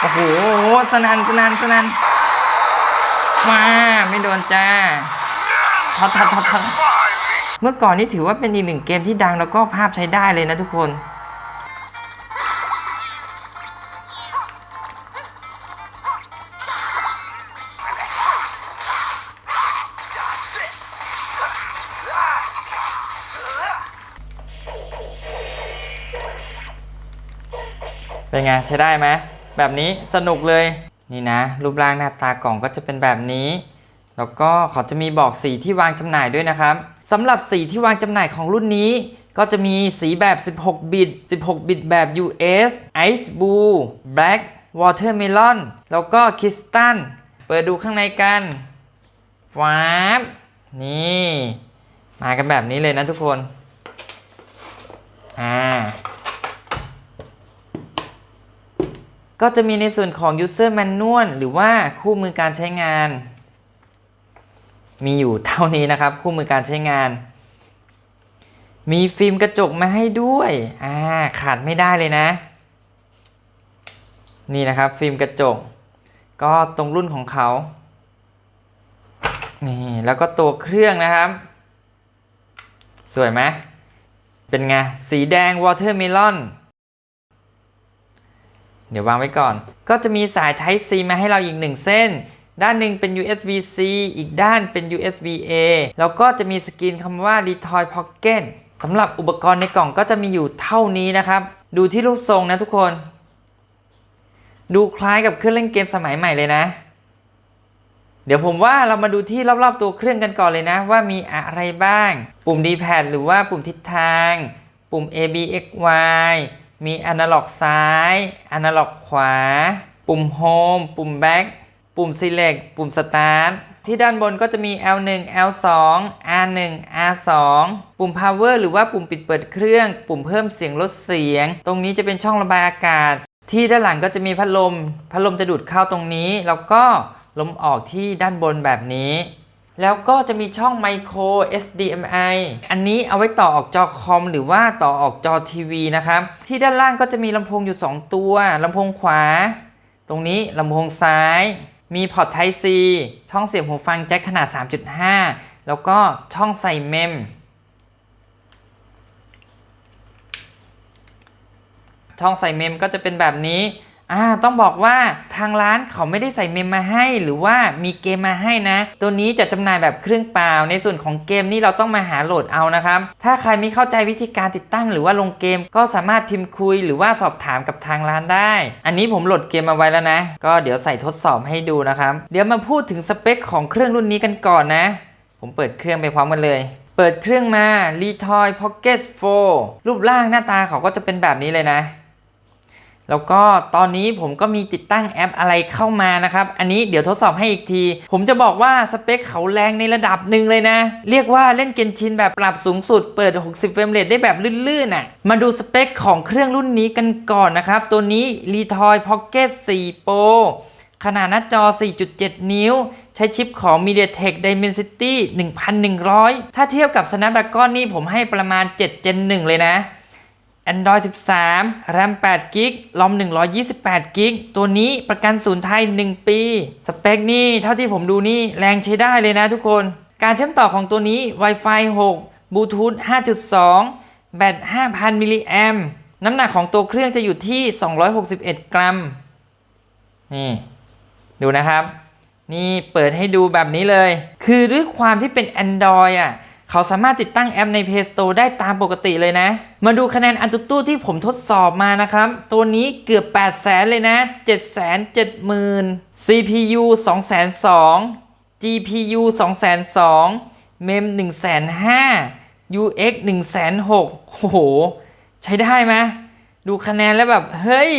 โอ้โหสนันสนันสนันมาไม่โดนจ้าทัดทัดทัดทัดเมื่อก่อนนี่ถือว่าเป็นอีกหนึ่งเกมที่ดังแล้วก็ภาพใช้ได้เลยนะทุกคนเป็นไง ใช้ได้ไหม แบบนี้สนุกเลยนี่นะ รูปร่างหน้าตากล่องก็จะเป็นแบบนี้ แล้วก็เขาจะมีบอกสีที่วางจำหน่ายด้วยนะครับสำหรับสีที่วางจำหน่ายของรุ่นนี้ ก็จะมีสีแบบ 16 บิต 16 บิตแบบ US Ice Blue Black Watermelon แล้วก็ Crystal เปิดดูข้างในกันฟ้าบนี่ มากันแบบนี้เลยนะทุกคน อ่า ก็จะมีในส่วนของ user manual หรือว่าคู่มือการใช้งาน มีอยู่เท่านี้นะครับ คู่มือการใช้งาน มีฟิล์มกระจกมาให้ด้วยอ่าขาดไม่ได้เลยนะ นี่นะครับฟิล์มกระจก ก็ตรงรุ่นของเขานี่แล้วก็ตัวเครื่องนะครับ สวยไหมเป็นไง สีแดง watermelon เเดี๋ยววางไว้ก่อน ก็จะมีสาย Type C มาให้เราอีกหนึ่งเส้น ด้านหนึ่งเป็น USB C อีกด้านเป็น USB A แล้วก็จะมีสกรีนคำว่า Retoy Pocket สำหรับอุปกรณ์ในกล่องก็จะมีอยู่เท่านี้นะครับ ดูที่รูปทรงนะทุกคน ดูคล้ายกับเครื่องเล่นเกมสมัยใหม่เลยนะ เดี๋ยวผมว่าเรามาดูที่รอบๆตัวเครื่องกันก่อนเลยนะ ว่ามีอะไรบ้าง ปุ่ม D-pad หรือว่าปุ่มทิศทาง ปุ่ม A B X Y มีอนาล็อกซ้ายอนาล็อกขวา ปุ่ม Home ปุ่ม Back ปุ่ม Select ปุ่ม Start ที่ด้านบนก็จะมี L1 L2 R1 R2 ปุ่ม Power หรือว่าปุ่มปิดเปิดเครื่อง ปุ่มเพิ่มเสียงลดเสียง ตรงนี้จะเป็นช่องระบายอากาศ ที่ด้านหลังก็จะมีพัดลม พัดลมจะดูดเข้าตรงนี้ แล้วก็ลมออกที่ด้านบนแบบนี้ แล้วก็จะมีช่อง Micro SDMI อันนี้เอาไว้ต่อออกจอคอม หรือว่าต่อออกจอทีวีนะครับ ที่ด้านล่างก็จะมีลำโพงอยู่ 2 ตัวลำโพงขวา ตรงนี้ลำโพงซ้าย มีพอร์ต Type C ช่องเสียบหูฟังแจ็คขนาด 3.5 แล้วก็ช่องใส่เมม ช่องใส่เมมก็จะเป็นแบบนี้ อ่าต้องบอกว่าทางร้านเขาไม่ได้ใส่เมมมาให้ หรือว่ามีเกมมาให้นะ ตัวนี้จะจำหน่ายแบบเครื่องเปล่า ในส่วนของเกมนี่เราต้องมาหาโหลดเอานะครับ ถ้าใครไม่เข้าใจวิธีการติดตั้ง หรือว่าลงเกม ก็สามารถพิมพ์คุย หรือว่าสอบถามกับทางร้านได้ อันนี้ผมโหลดเกมมาไว้แล้วนะ ก็เดี๋ยวใส่ทดสอบให้ดูนะครับ เดี๋ยวมาพูดถึงสเปคของเครื่องรุ่นนี้กันก่อนนะ ผมเปิดเครื่องไปพร้อมกันเลยเปิดเครื่องมา Retoy Pocket 4 รูปร่างหน้าตาเขาก็จะเป็นแบบนี้เลยนะ แล้วก็ตอนนี้ผมก็มีติดตั้งแอปอะไรเข้ามานะครับ อันนี้เดี๋ยวทดสอบให้อีกที ผมจะบอกว่าสเปคเขาแรงในระดับหนึ่งเลยนะ เรียกว่าเล่นเกนชินแบบปรับสูงสุดเปิด 60 เฟรมเรทได้แบบลื่นๆอะ มาดูสเปคของเครื่องรุ่นนี้กันก่อนนะครับ ตัวนี้ Retoy Pocket 4 Pro ขนาดหน้าจอ 4.7 นิ้ว ใช้ชิปของ MediaTek Dimensity 1100 ถ้าเทียบกับ Snapdragon นี่ผมให้ประมาณ 7 Gen 1 เลยนะ Android 13 RAM 8 g b ROM 128 g b ตัวนี้ประกันศูนย์ไทย 1 ปี สเปคนี่เท่าที่ผมดูนี่แรงใช้ได้เลยนะทุกคน การเชื่อมต่อของตัวนี้ Wi-Fi 6 Bluetooth 5.2 แบต 5,000 มิลลิแอมน้ำหนักของตัวเครื่องจะอยู่ที่ 261 กรัม นี่ ดูนะครับ นี่เปิดให้ดูแบบนี้เลย คือด้วยความที่เป็น Android อะ เขาสามารถติดตั้งแอปใน Play Store ได้ตามปกติเลยนะ มาดูคะแนนอันตุตู้ที่ผมทดสอบมานะครับ ตัวนี้เกือบ 8 0 0แสนเลยนะ 7 7 0 0 0 0 CPU 2 2 0 0 0 GPU 2 2 0 0 0 MEM 1 5 0 0 UX 1 6 0 0 0โอ้โห ใช้ได้ไหมดูคะแนนแล้วแบบ เฮ้ย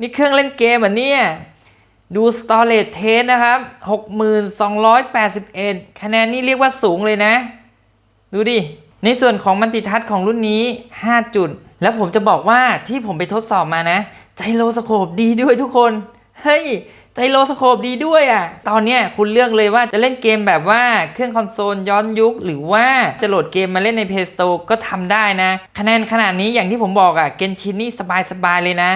นี่เครื่องเล่นเกมเหรอะเนี่ยดู storage test นะครับ 6281 คะแนนนี่เรียกว่าสูงเลยนะ ดูดิ ในส่วนของมันติทัศน์ของรุ่นนี้ 5 จุด แล้วผมจะบอกว่าที่ผมไปทดสอบมานะ ไจโรสโคปดีด้วยทุกคน เฮ้ยไจโรสโคปดีด้วยอะ่ะ ตอนเนี้ยคุณเลือกเลยว่าจะเล่นเกมแบบว่าเครื่องคอนโซลย้อนยุค หรือว่าจะโหลดเกมมาเล่นใน Play Store ก็ทำได้นะคะแนนขนาดนี้อย่างที่ผมบอกอะ่ะเกนชินนี่สบายๆเลยนะ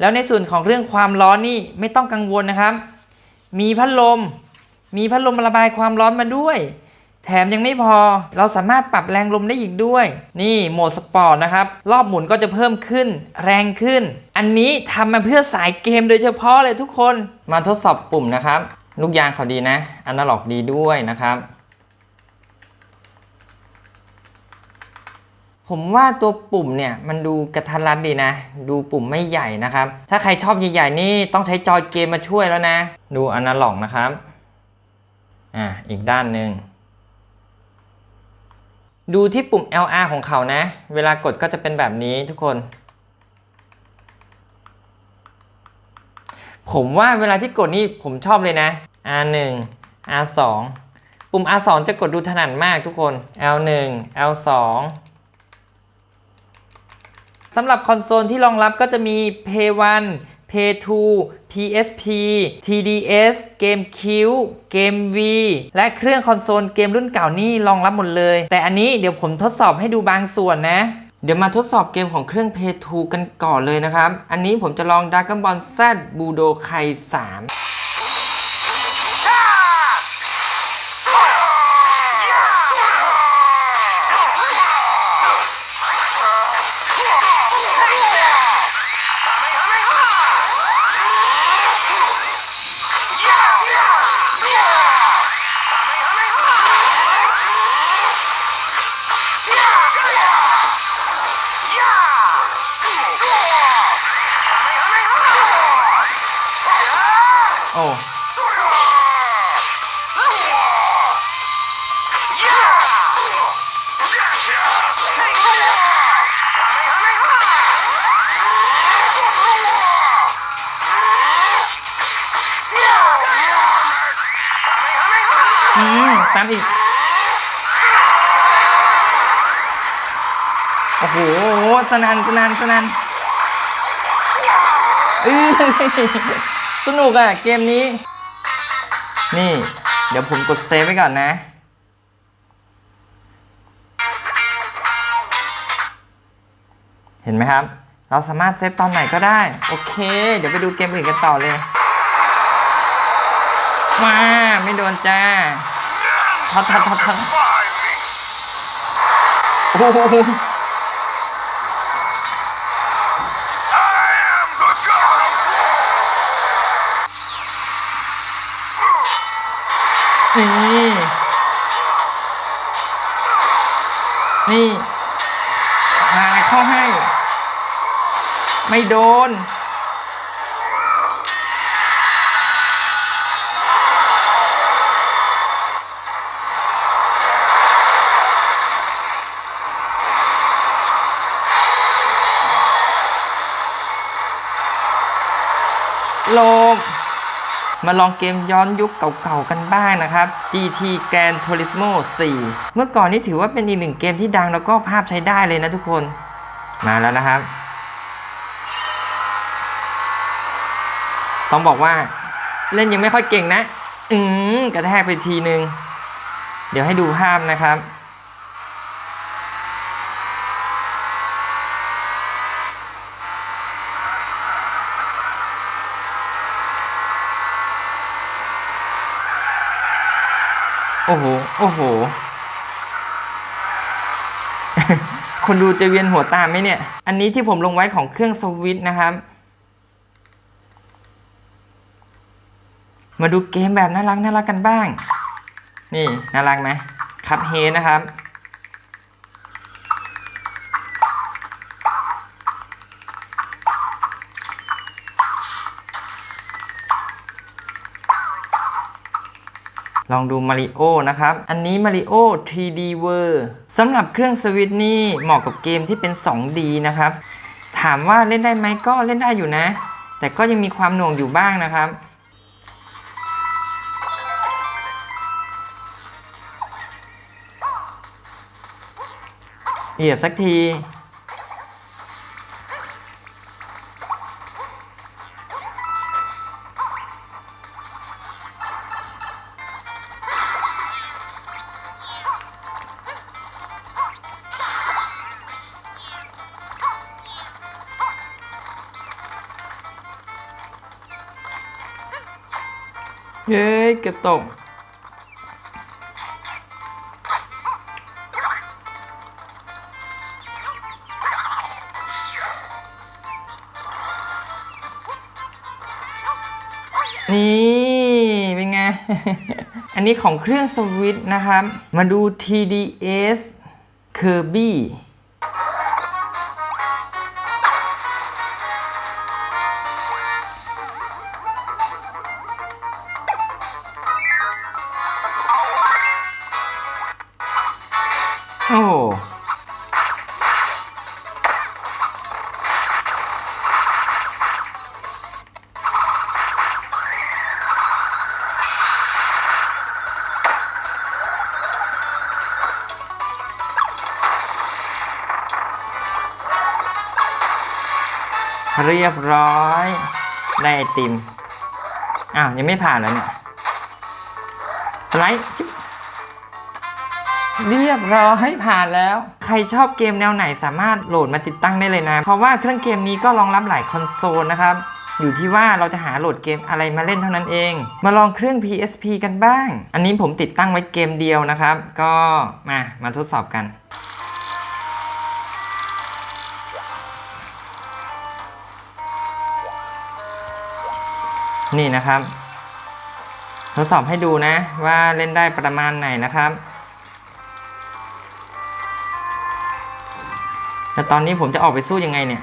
แล้วในส่วนของเรื่องความร้อนนี่ไม่ต้องกังวลนะครับ มีพัดลม มีพัดลมระบายความร้อนมาด้วย แถมยังไม่พอ เราสามารถปรับแรงลมได้อีกด้วย นี่โหมดสปอร์ตนะครับ รอบหมุนก็จะเพิ่มขึ้น แรงขึ้น อันนี้ทำมาเพื่อสายเกมโดยเฉพาะเลยทุกคน มาทดสอบปุ่มนะครับ ลูกยางเขาดีนะ อนาล็อกดีด้วยนะครับ ผมว่าตัวปุ่มเนี่ยมันดูกระทัดรัดดีนะ ดูปุ่มไม่ใหญ่นะครับ ถ้าใครชอบใหญ่ๆนี่ต้องใช้จอยเกมมาช่วยแล้วนะ ดูอนาล็อกนะครับ อ่า อีกด้านหนึ่ง ดูที่ปุ่ม LR ของเขานะ เวลากดก็จะเป็นแบบนี้ทุกคน ผมว่าเวลาที่กดนี่ผมชอบเลยนะ R1 R2 ปุ่ม R2 จะกดดูถนัดมากทุกคน L1 L2 สำหรับคอนโซลที่รองรับก็จะมี Play 1 p a y 2 PSP TDS GameCube Game V และเครื่องคอนโซลเกมรุ่นเก่านี่รองรับหมดเลย แต่อันนี้เดี๋ยวผมทดสอบให้ดูบางส่วนนะ เดี๋ยวมาทดสอบเกมของเครื่อง p a y 2 กันก่อนเลยนะครับ อันนี้ผมจะลอง Dragon Ball Z Budokai 3 โอ้อืมตามอีก โอ้โห สนันสนันสนันอ้ย สนุกอะเกมนี้ นี่ เดี๋ยวผมกดเซฟไว้ก่อนนะ เห็นไหมครับ เราสามารถเซฟตอนไหนก็ได้ โอเค เดี๋ยวไปดูเกมอื่นกันต่อเลยมาไม่โดนจ้าทัดทัดทัดทัดโอ้ นี่ นี่หาเข้าให้ ไม่โดนโลม มาลองเกมย้อนยุคเก่าๆกันบ้างนะครับ GT Gran Turismo 4 เมื่อก่อนนี้ถือว่าเป็นอีกหนึ่งเกมที่ดังแล้วก็ภาพใช้ได้เลยนะทุกคน มาแล้วนะครับ ต้องบอกว่าเล่นยังไม่ค่อยเก่งนะ อืมกระแทกไปทีนึง เดี๋ยวให้ดูภาพนะครับ อ้โห โอ้โห คนดูจะเวียนหัวตามไหมเนี่ย อันนี้ที่ผมลงไว้ของเครื่องสวิตนะครับ มาดูเกมแบบน่ารักน่ารักกันบ้าง นี่น่ารักไหมคับเฮนะครับ ลองดูมาริโอนะครับ อันนี้มาริโอ 3D World สำหรับเครื่องสวิตนี่เหมาะกับเกมที่เป็น 2D นะครับ ถามว่าเล่นได้ไหมก็เล่นได้อยู่นะ แต่ก็ยังมีความหน่วงอยู่บ้างนะครับเหยียบสักที เฮ้ยเกือบตกนี่ เป็นไง อันนี้ของเครื่องสวิตช์นะครับ มาดู TDS Kirby รียบร้อย ได้ไอติม อ้าว ยังไม่ผ่านแล้วเนี่ย สไลด์เรียบร้อยผ่านแล้ว ใครชอบเกมแนวไหนสามารถโหลดมาติดตั้งได้เลยนะ เพราะว่าเครื่องเกมนี้ก็รองรับหลายคอนโซลนะครับ อยู่ที่ว่าเราจะหาโหลดเกมอะไรมาเล่นเท่านั้นเอง มาลองเครื่อง PSP กันบ้าง อันนี้ผมติดตั้งไว้เกมเดียวนะครับ ก็มามาทดสอบกัน นี่นะครับ ทดสอบให้ดูนะว่าเล่นได้ประมาณไหนนะครับแต่ตอนนี้ผมจะออกไปสู้ยังไงเนี่ย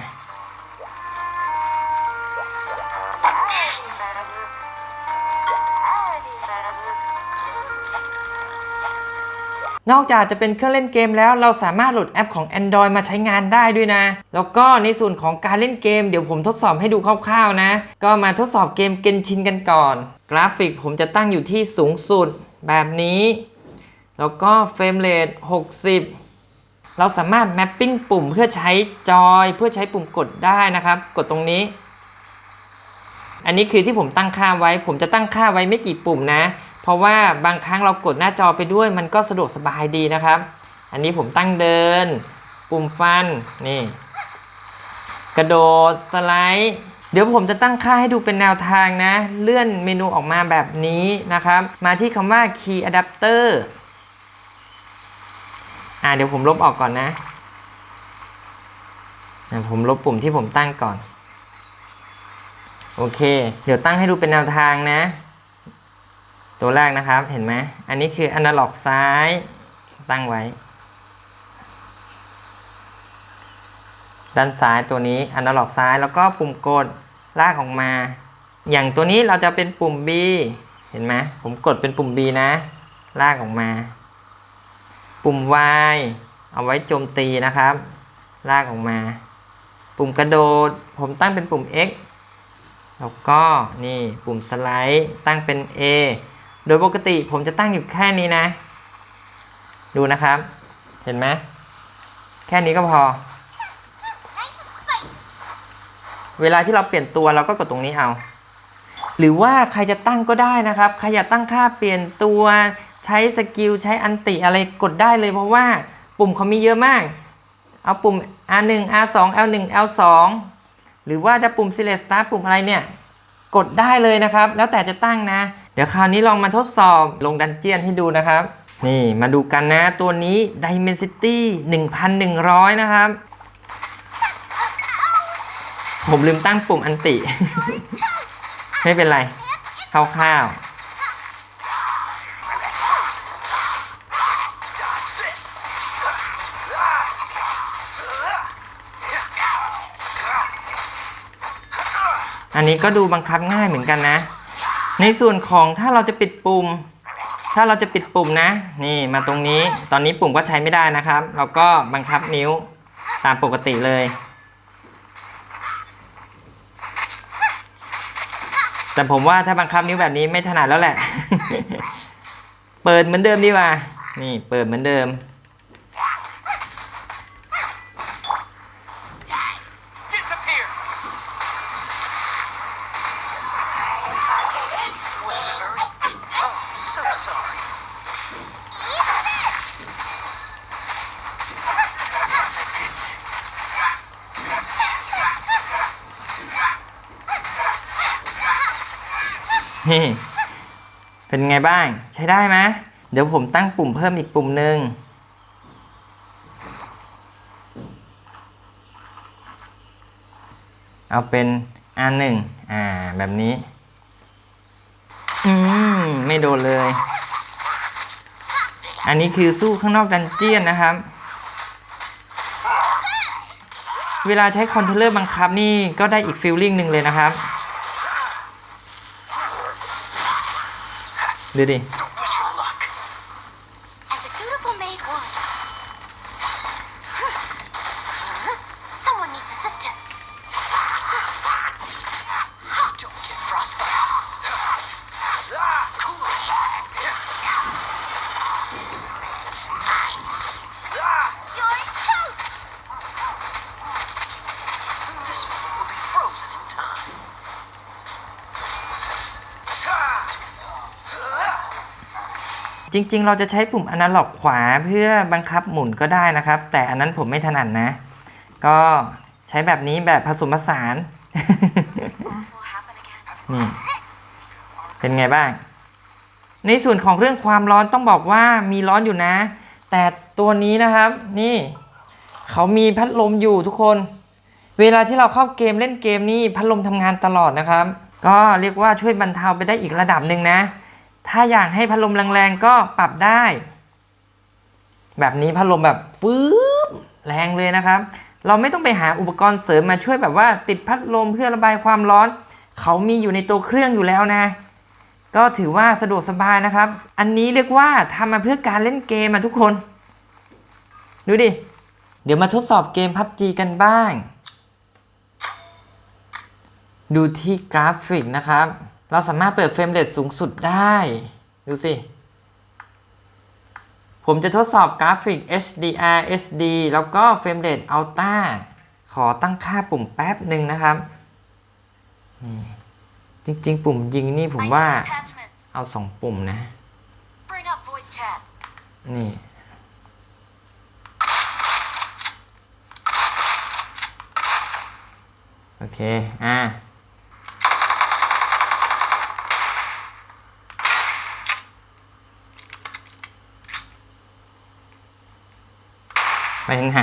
นอกจากจะเป็นเครื่องเล่นเกมแล้วเราสามารถโหลดแอปของ Android มาใช้งานได้ด้วยนะ แล้วก็ในส่วนของการเล่นเกมเดี๋ยวผมทดสอบให้ดูคร่าวๆนะ ก็มาทดสอบเกมเกนชินกันก่อน กราฟิกผมจะตั้งอยู่ที่สูงสุดแบบนี้ แล้วก็เฟรมเรท60เราสามารถแมปปิ้งปุ่มเพื่อใช้จอยเพื่อใช้ปุ่มกดได้นะครับ กดตรงนี้ อันนี้คือที่ผมตั้งค่าไว้ ผมจะตั้งค่าไว้ไม่กี่ปุ่มนะ เพราะว่าบางครั้งเรากดหน้าจอไปด้วยมันก็สะดวกสบายดีนะครับ อันนี้ผมตั้งเดิน ปุ่มฟันนี่กระโดดสไลด์เดี๋ยวผมจะตั้งค่าให้ดูเป็นแนวทางนะ เลื่อนเมนูออกมาแบบนี้นะครับ มาที่คำว่า Key Adapter อ่าเดี๋ยวผมลบออกก่อนนะอะผมลบปุ่มที่ผมตั้งก่อน โอเค เดี๋ยวตั้งให้ดูเป็นแนวทางนะ ตัวแรกนะครับเห็นไหมอันนี้คืออนาล็อกซ้ายตั้งไว้ ด้านซ้ายตัวนี้อนาล็อกซ้ายแล้วก็ปุ่มกดลากออกมา อย่างตัวนี้เราจะเป็นปุ่ม B เห็นไหมผมกดเป็นปุ่ม B นะ ลากออกมา ปุ่ม Y เอาไว้โจมตีนะครับ ลากออกมา ปุ่มกระโดด ผมตั้งเป็นปุ่ม X แล้วก็นี่ปุ่มสไลด์ตั้งเป็น A โดยปกติผมจะตั้งอยู่แค่นี้นะ ดูนะครับ เห็นไหมแค่นี้ก็พอ เวลาที่เราเปลี่ยนตัวเราก็กดตรงนี้เอา หรือว่าใครจะตั้งก็ได้นะครับ ใครอยากตั้งค่าเปลี่ยนตัวใช้สกิลใช้อันติอะไรกดได้เลยเพราะว่าปุ่มเขามีเยอะมาก เอาปุ่ม R1 R2 L1 L2 หรือว่าจะปุ่ม select start ปุ่มอะไรเนี่ย กดได้เลยนะครับ แล้วแต่จะตั้งนะ ดี๋ยวคราวนี้ลองมาทดสอบลงดันเจียนให้ดูนะครับ นี่มาดูกันนะตัวนี้ Dimensity 1,100 นะครับ ผมลืมตั้งปุ่มอันติ ไม่เป็นไรคร่าวๆอันนี้ก็ดูบังคับง่ายเหมือนกันนะ ในส่วนของถ้าเราจะปิดปุ่ม ถ้าเราจะปิดปุ่มนะ นี่มาตรงนี้ ตอนนี้ปุ่มก็ใช้ไม่ได้นะครับ เราก็บังคับนิ้วตามปกติเลย แต่ผมว่าถ้าบังคับนิ้วแบบนี้ไม่ถนัดแล้วแหละ เปิดเหมือนเดิมดีกว่า นี่เปิดเหมือนเดิม นี่ เป็นไงบ้าง ใช้ได้ไหมเดี๋ยวผมตั้งปุ่มเพิ่มอีกปุ่มหนึ่งเอาเป็นอันหนึ่งอ่า แบบนี้ อืม ไม่โดนเลย อันนี้คือสู้ข้างนอกดันเจียนนะครับ เวลาใช้คอนโทรลเลอร์บังคับนี่ก็ได้อีกฟีลลิ่งหนึ่งเลยนะครับ ดู จริงๆ เราจะใช้ปุ่มอนาล็อกขวาเพื่อบังคับหมุนก็ได้นะครับ แต่อันนั้นผมไม่ถนัดนะ ก็ใช้แบบนี้แบบผสมผสานนี่เป็นไงบ้าง ในส่วนของเรื่องความร้อนต้องบอกว่ามีร้อนอยู่นะ แต่ตัวนี้นะครับนี่เขามีพัดลมอยู่ทุกคน เวลาที่เราเข้าเกมเล่นเกมนี่พัดลมทำงานตลอดนะครับ ก็เรียกว่าช่วยบรรเทาไปได้อีกระดับหนึ่งนะ ถ้าอยากให้พัดลมแรงๆก็ปรับได้ แบบนี้พัดลมแบบฟืบแรงเลยนะครับ เราไม่ต้องไปหาอุปกรณ์เสริมมาช่วยแบบว่าติดพัดลมเพื่อระบายความร้อน เขามีอยู่ในตัวเครื่องอยู่แล้วนะ ก็ถือว่าสะดวกสบายนะครับ อันนี้เรียกว่าทำมาเพื่อการเล่นเกมอะทุกคน ดูดิ เดี๋ยวมาทดสอบเกม PUBG กันบ้าง ดูที่กราฟิกนะครับ เราสามารถเปิดเฟรมเรทสูงสุดได้ ดูสิ ผมจะทดสอบกราฟิก HDR SD แล้วก็เฟรมเรท Ultra ขอตั้งค่าปุ่มแป๊บหนึ่งนะครับ นี่จริงๆ ปุ่มยิงนี่ผม I ว่า need attachments. เอาสองปุ่มนะ Bring up voice chat. นี่โอเค อ่า ไปไหน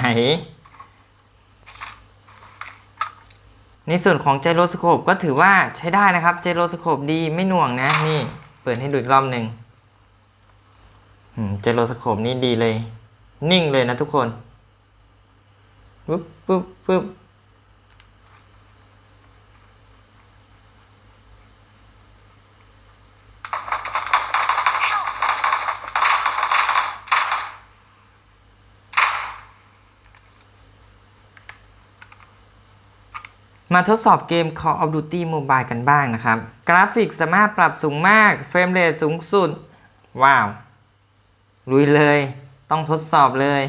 ในส่วนของไจโรสโคปก็ถือว่าใช้ได้นะครับไจโรสโคปดีไม่หน่วงนะนี่เปิดให้ดูอีกรอบหนึ่งอืมเจโรสโคปนี่ดีเลย นิ่งเลยนะทุกคนปุ๊บปุ๊บปุ๊บ มาทดสอบเกม Call of Duty Mobile กันบ้างนะครับ กราฟิกสามารถปรับสูงมาก เฟรมเรทสูงสุด ว้าว ลุยเลย ต้องทดสอบเลย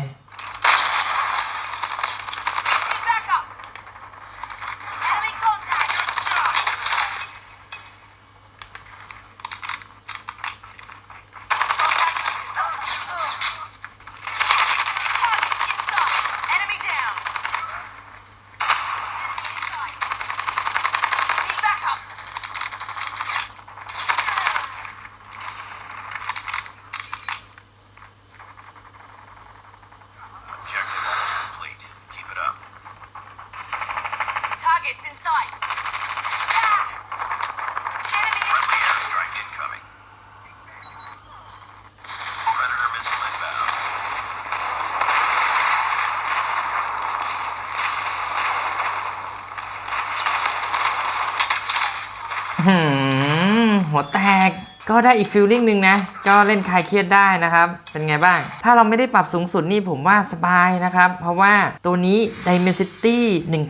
กก็ได้อีกฟิลลิ่งหนึ่งนะ ก็เล่นคลายเครียดได้นะครับ เป็นไงบ้าง ถ้าเราไม่ได้ปรับสูงสุดนี่ผมว่าสบายนะครับ เพราะว่าตัวนี้ Dimensity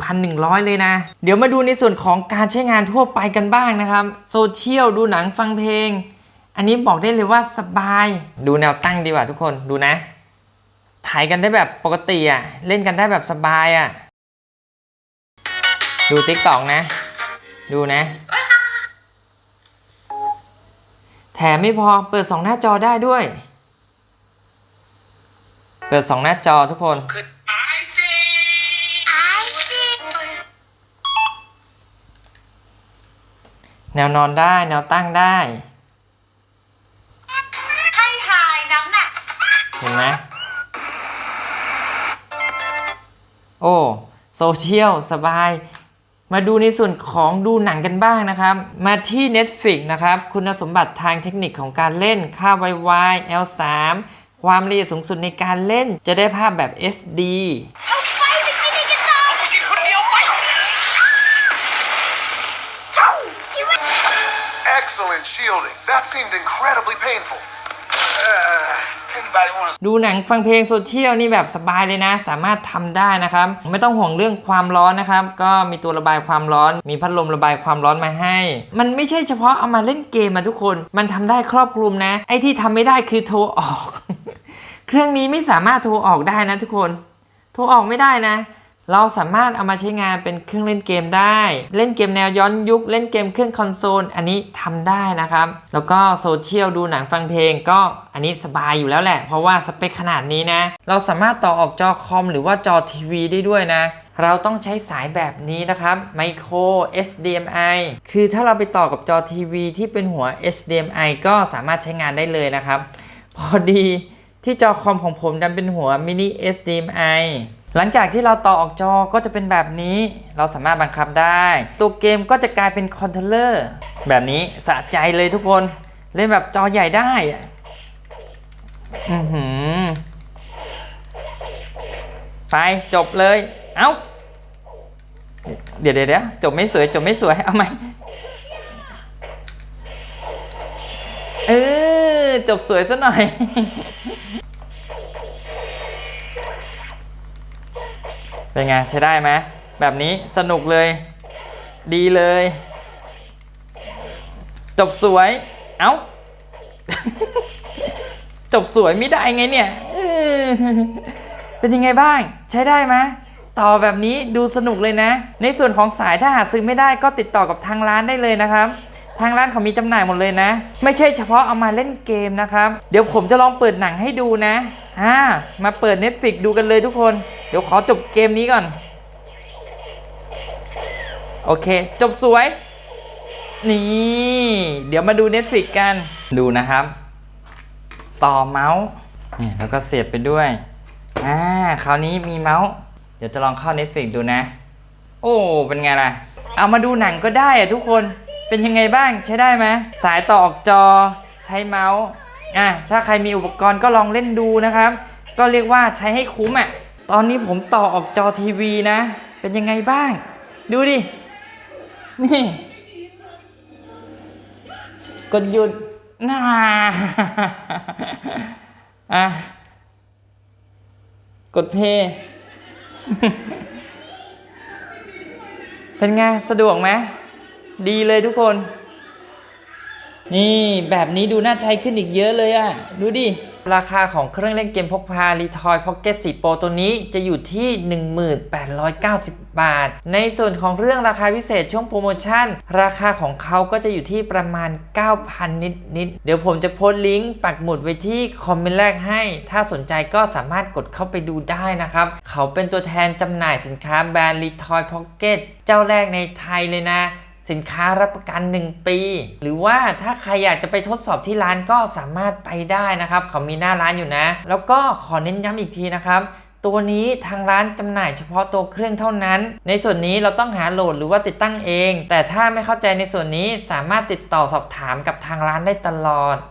1,100 เลยนะ เดี๋ยวมาดูในส่วนของการใช้งานทั่วไปกันบ้างนะครับ โซเชียลดูหนังฟังเพลง อันนี้บอกได้เลยว่าสบาย ดูแนวตั้งดีกว่าทุกคน ดูนะ ถ่ายกันได้แบบปกติอะ่ะ เล่นกันได้แบบสบายอะ่ะ ดูติ๊กตอกนะ ดูนะ แถมไม่พอเปิด 2 หน้าจอได้ด้วย เปิด 2 หน้าจอทุกคน แนวนอนได้แนวตั้งได้ให้ทายน้ำหนักเห็นไหมโอ้ โซเชียล สบาย มาดูในส่วนของดูหนังกันบ้างนะครับ มาที่ Netflix นะครับ คุณสมบัติทางเทคนิคของการเล่นค่า YY L3 ความละเอียดสูงสุดในการเล่นจะได้ภาพแบบ SD กินคนเดียวไป Excellent shielding. ดูหนังฟังเพลงโซเชียลนี่แบบสบายเลยนะ สามารถทำได้นะครับ ไม่ต้องห่วงเรื่องความร้อนนะครับ ก็มีตัวระบายความร้อน มีพัดลมระบายความร้อนมาให้ มันไม่ใช่เฉพาะเอามาเล่นเกมมาทุกคน มันทำได้ครอบคลุมนะ ไอ้ที่ทำไม่ได้คือโทรออก เครื่องนี้ไม่สามารถโทรออกได้นะทุกคน โทรออกไม่ได้นะ เราสามารถเอามาใช้งานเป็นเครื่องเล่นเกมได้ เล่นเกมแนวย้อนยุค เล่นเกมเครื่องคอนโซล อันนี้ทำได้นะครับ แล้วก็โซเชียลดูหนังฟังเพลงก็อันนี้สบายอยู่แล้วแหละ เพราะว่าสเปคขนาดนี้นะ เราสามารถต่อออกจอคอมหรือว่าจอทีวีได้ด้วยนะ เราต้องใช้สายแบบนี้นะครับไมโคร SDMI คือถ้าเราไปต่อกับจอทีวีที่เป็นหัว HDMI ก็สามารถใช้งานได้เลยนะครับ พอดีที่จอคอมของผมดันเป็นหัวมินิ HDMI หลังจากที่เราต่อออกจอก็จะเป็นแบบนี้ เราสามารถบังคับได้ ตัวเกมก็จะกลายเป็นคอนโทรลเลอร์แบบนี้สะใจเลยทุกคน เล่นแบบจอใหญ่ได้อะอือหือไปจบเลย เอ้าเดี๋ยวเดี๋ยวเดี๋ยวจบไม่สวย จบไม่สวย เอาไหมเออจบสวยซะหน่อย เป็นไงใช้ได้ไหมแบบนี้สนุกเลย ดีเลย จบสวยเอ้า จบสวยไม่ได้ไงเนี่ยเออเป็นยังไงบ้าง ใช้ได้ไหมต่อแบบนี้ดูสนุกเลยนะ ในส่วนของสายถ้าหาซื้อไม่ได้ก็ติดต่อกับทางร้านได้เลยนะครับทางร้านเขามีจำหน่ายหมดเลยนะ ไม่ใช่เฉพาะเอามาเล่นเกมนะครับ เดี๋ยวผมจะลองเปิดหนังให้ดูนะอ่ามาเปิด Netflix ดูกันเลยทุกคน เดี๋ยวขอจบเกมนี้ก่อน โอเค จบสวย นี่ เดี๋ยวมาดู Netflix กัน ดูนะครับ ต่อเมาส์นี่แล้วก็เสียบไปด้วย อ่า คราวนี้มีเมาส์ เดี๋ยวจะลองเข้า Netflix ดูนะ โอ้ เป็นไงล่ะ เอามาดูหนังก็ได้อะทุกคน เป็นยังไงบ้างใช้ได้ไหม สายต่อออกจอ ใช้เมาส์ อะ ถ้าใครมีอุปกรณ์ก็ลองเล่นดูนะครับ ก็เรียกว่าใช้ให้คุ้มอะ ตอนนี้ผมต่อออกจอทีวีนะ เป็นยังไงบ้าง ดูดิ นี่ กดหยุดน่าอะ กดเพย์เป็นไง สะดวกไหม ดีเลยทุกคน นี่แบบนี้ดูน่าใช้ขึ้นอีกเยอะเลยอะ่ะดูดิ ราคาของเครื่องเล่นเกมพกพา r e t o y Pocket 4 Pro ตัวนี้จะอยู่ที่ 1890 บาท ในส่วนของเรื่องราคาพิเศษช่วงโปรโมชั่น ราคาของเขาก็จะอยู่ที่ประมาณ 9,000 นิดนิดเดี๋ยวผมจะโพสต์ลิงก์ปักหมุดไว้ที่คอมเมนต์แรกให้ ถ้าสนใจก็สามารถกดเข้าไปดูได้นะครับ เขาเป็นตัวแทนจำหน่ายสินค้าแบรนด์ r e t o y Pocket เจ้าแรกในไทยเลยนะ สินค้ารับประกัน 1 ปี หรือว่าถ้าใครอยากจะไปทดสอบที่ร้านก็สามารถไปได้นะครับ เขามีหน้าร้านอยู่นะ แล้วก็ขอเน้นย้ำอีกทีนะครับ ตัวนี้ทางร้านจำหน่ายเฉพาะตัวเครื่องเท่านั้น ในส่วนนี้เราต้องหาโหลดหรือว่าติดตั้งเอง แต่ถ้าไม่เข้าใจในส่วนนี้สามารถติดต่อสอบถามกับทางร้านได้ตลอด